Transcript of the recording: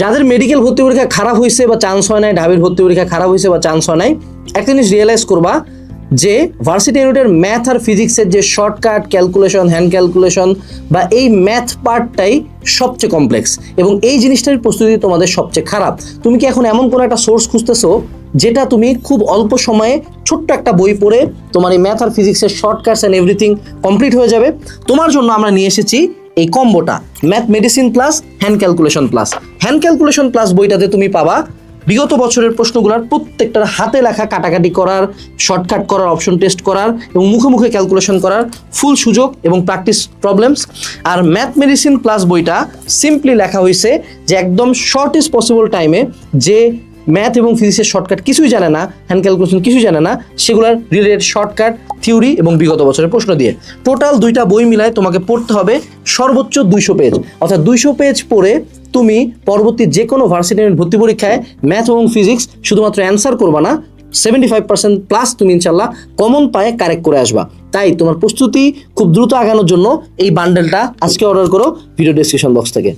যাদের মেডিকেল ভর্তি পরীক্ষা খারাপ হয়েছে বা চান্স হয় নাই, ঢাবির ভর্তি পরীক্ষা খারাপ হয়েছে বা চান্স হয় নাই, একটা জিনিস রিয়েলাইজ করবা যে ভার্সিটি ইউনিটের ম্যাথ আর ফিজিক্সের যে শর্টকাট ক্যালকুলেশন হ্যান্ড ক্যালকুলেশন বা এই ম্যাথ পার্টটাই সবচেয়ে কমপ্লেক্স এবং এই জিনিসটার প্রস্তুতি তোমাদের সবচেয়ে খারাপ। তুমি কি এখন এমন কোনো একটা সোর্স খুঁজতেছো যেটা তুমি খুব অল্প সময়ে ছোট্ট একটা বই পড়ে তোমার এই ম্যাথ আর ফিজিক্সের শর্টকাটস অ্যান্ড এভরিথিং কমপ্লিট হয়ে যাবে? তোমার জন্য আমরা নিয়ে এসেছি এই কম্বোটা math medicine plus hand calculation plus hand calculation plus বইটাতে তুমি পাবা বিগত বছরের প্রশ্নগুলোর প্রত্যেকটার হাতে লেখা কাটাকাটি করার শর্টকাট করার অপশন টেস্ট করার এবং মুখে মুখে ক্যালকুলেশন করার ফুল সুযোগ এবং প্র্যাকটিস প্রবলেমস আর ম্যাথ মেডিসিন প্লাস বইটা সিম্পলি লেখা হয়েছে যে একদম শর্টেস্ট পসিবল টাইমে যে ম্যাথ এবং ফিজিক্সের শর্টকাট কিছুই জানে না হ্যান্ড ক্যালকুলেশন কিছুই জানে না, সেগুলোর রিলেটেড শর্টকাট থিওরি এবং বিগত বছরের প্রশ্ন দিয়ে। টোটাল দুইটা বই মিলায় তোমাকে পড়তে হবে সর্বোচ্চ দুইশো পেজ অর্থাৎ দুইশো পেজ পড়ে তুমি পরবর্তী যে কোনো ভার্সিটি ভর্তি পরীক্ষায় ম্যাথ এবং ফিজিক্স শুধুমাত্র অ্যান্সার করবা না সেভেন্টি ফাইভ পার্সেন্ট প্লাস তুমি ইনশাল্লাহ কমন পায়ে কারেক্ট করে আসবা। তাই তোমার প্রস্তুতি খুব দ্রুত আগানোর জন্য এই বান্ডেলটা আজকে অর্ডার করো ভিডিও ডেসক্রিপশন বক্স থেকে।